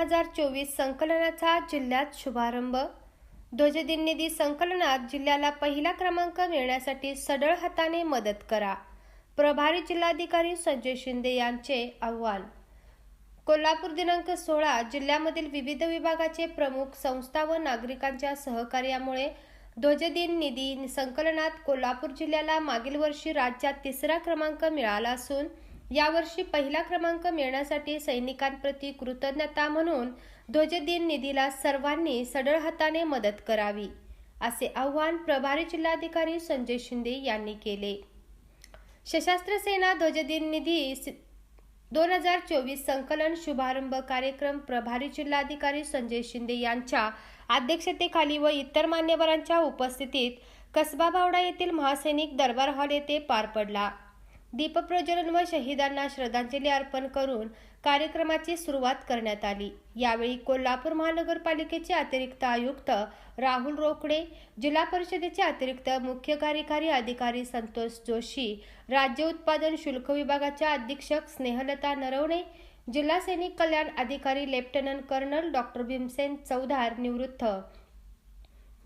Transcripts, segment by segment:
हजार चोवीस संकलनाचा जिल्ह्यात शुभारंभ. ध्वजदिन निधी संकलनात जिल्ह्याला पहिला क्रमांक मिळण्यासाठी सडळ हाताने मदत करा. प्रभारी जिल्हाधिकारी संजय शिंदे यांचे आव्हान. कोल्हापूर दिनांक सोळा जिल्ह्यामधील विविध विभागाचे प्रमुख संस्था व नागरिकांच्या सहकार्यामुळे ध्वजदिन निधी संकलनात कोल्हापूर जिल्ह्याला मागील वर्षी राज्यात तिसरा क्रमांक मिळाला असून यावर्षी पहिला क्रमांक मिळण्यासाठी सैनिकांप्रती कृतज्ञता म्हणून ध्वजदिन निधीला सर्वांनी सढळ हाताने मदत करावी असे आवाहन प्रभारी जिल्हाधिकारी संजय शिंदे यांनी केले. सशस्त्र सेना ध्वजदिन निधी दोन हजार चोवीस संकलन शुभारंभ कार्यक्रम प्रभारी जिल्हाधिकारी संजय शिंदे यांच्या अध्यक्षतेखाली व इतर मान्यवरांच्या उपस्थितीत कसबा बावडा येथील महासैनिक दरबार हॉल येथे पार पडला. दीपप्रज्वलन व शहीदांना श्रद्धांजली अर्पण करून कार्यक्रमाची सुरुवात करण्यात आली. यावेळी कोल्हापूर महानगरपालिकेचे अतिरिक्त आयुक्त राहुल रोकडे जिल्हा परिषदेचे अतिरिक्त मुख्य कार्यकारी अधिकारी संतोष जोशी राज्य उत्पादन शुल्क विभागाच्या अधीक्षक स्नेहलता नरवणे जिल्हा सैनिक कल्याण अधिकारी lieutenant colonel doctor Bhimsen Chaudhar निवृत्त.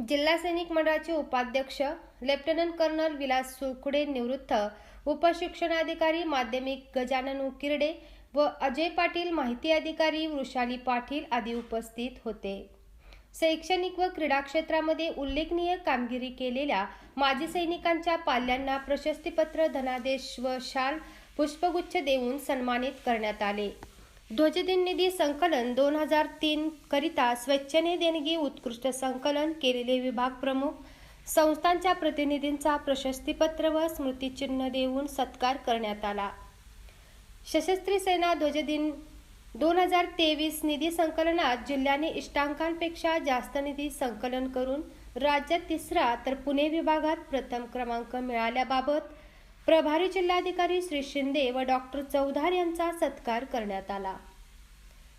जिल्हा सैनिक मंडळाचे उपाध्यक्ष लेफ्टनंट कर्नल विलास सुकडे निवृत्त. उपशिक्षणाधिकारी माध्यमिक गजानन उकिरडे व अजय पाटील माहिती अधिकारी वृषाली पाटील आदी उपस्थित होते. शैक्षणिक व क्रीडा क्षेत्रामध्ये उल्लेखनीय कामगिरी केलेल्या माजी सैनिकांच्या पाल्यांना प्रशस्तीपत्र धनादेश व शाल पुष्पगुच्छ देऊन सन्मानित करण्यात आले. ध्वजदिन निधी संकलन दोन हजार तीन करिता स्वेच्छेने देणगी उत्कृष्ट संकलन केलेले विभाग प्रमुख संस्थांच्या प्रतिनिधींचा प्रशस्तीपत्र व स्मृतिचिन्ह देऊन सत्कार करण्यात आला. सशस्त्र सेना ध्वजदिन दोन हजार तेवीस निधी संकलनात जिल्ह्याने इष्टांकांपेक्षा जास्त निधी संकलन करून राज्यात तिसरा तर पुणे विभागात प्रथम क्रमांक मिळाल्याबाबत प्रभारी जिल्हाधिकारी श्री शिंदे व डॉक्टर चौधार यांचा सत्कार करण्यात आला.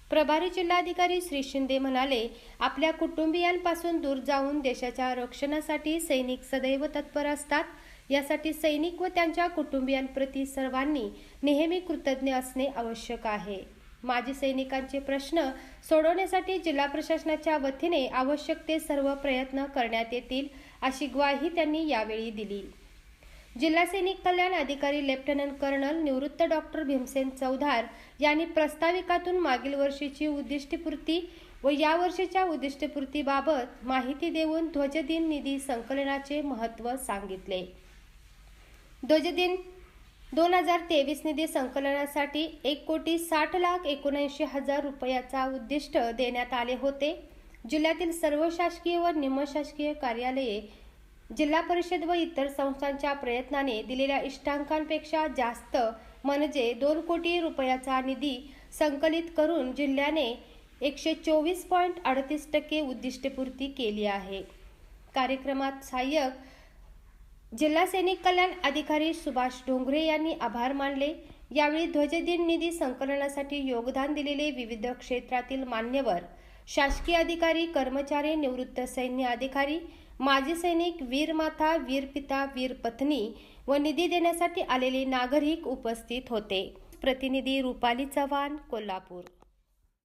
प्रभारी जिल्हाधिकारी श्री शिंदे म्हणाले आपल्या कुटुंबियांपासून दूर जाऊन देशाच्या रक्षणासाठी सैनिक सदैव तत्पर असतात. यासाठी सैनिक व त्यांच्या कुटुंबियांप्रती सर्वांनी नेहमी कृतज्ञ असणे आवश्यक आहे. माजी सैनिकांचे प्रश्न सोडवण्यासाठी जिल्हा प्रशासनाच्या वतीने आवश्यक ते सर्व प्रयत्न करण्यात येतील अशी ग्वाही त्यांनी यावेळी दिली. जिल्हा सैनिक कल्याण अधिकारी लेफ्टनंट कर्नल निवृत्त डॉक्टर भीमसेन चौधार यांनी प्रस्ताविकातून मागील वर्षीची उद्दिष्टपूर्ती व या वर्षीच्या उद्दिष्टपूर्तीबाबत माहिती देऊन ध्वजदिन निधी संकलनाचे महत्त्व सांगितले. ध्वजदिन दोन हजार तेवीस निधी संकलनासाठी एक कोटी साठ लाख एकोणऐंशी हजार रुपयाचा उद्दिष्ट देण्यात आले होते. जिल्ह्यातील सर्व शासकीय व निमशासकीय कार्यालये जिल्हा परिषद व इतर संस्थांच्या प्रयत्नाने दिलेल्या इष्टांकांपेक्षा जास्त म्हणजे दोन कोटी रुपयाचा निधी संकलित करून जिल्ह्याने एकशे चोवीस पॉईंट अडतीस टक्के उद्दिष्टपूर्ती केली आहे. कार्यक्रमात सहाय्यक जिल्हा सैनिक कल्याण अधिकारी सुभाष डोंगरे यांनी आभार मानले. यावेळी ध्वजदिन निधी संकलनासाठी योगदान दिलेले विविध क्षेत्रातील मान्यवर शासकीय अधिकारी कर्मचारी निवृत्त सैन्य अधिकारी माजी सैनिक वीरमाता वीरपिता वीरपत्नी व निधी देण्यासाठी आलेले नागरिक उपस्थित होते. प्रतिनिधी रुपाली चव्हाण कोल्हापूर.